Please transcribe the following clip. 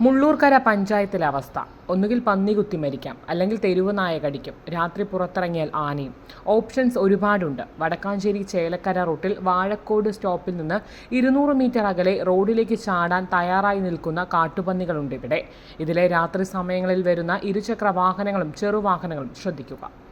മുള്ളൂർക്കര പഞ്ചായത്തിലെ അവസ്ഥ. ഒന്നുകിൽ പന്നി കുത്തി മരിക്കാം അല്ലെങ്കിൽ തെരുവ് നായ കടിക്കും രാത്രി പുറത്തിറങ്ങിയാൽ ആനയും. ഓപ്ഷൻസ് ഒരുപാടുണ്ട്. വടക്കാഞ്ചേരി ചേലക്കര റൂട്ടിൽ വാഴക്കോട് സ്റ്റോപ്പിൽ നിന്ന് ഇരുന്നൂറ് മീറ്റർ അകലെ റോഡിലേക്ക് ചാടാൻ തയ്യാറായി നിൽക്കുന്ന കാട്ടുപന്നികളുണ്ട് ഇവിടെ. ഇതിലെ രാത്രി സമയങ്ങളിൽ വരുന്ന ഇരുചക്ര വാഹനങ്ങളും ചെറുവാഹനങ്ങളും ശ്രദ്ധിക്കുക.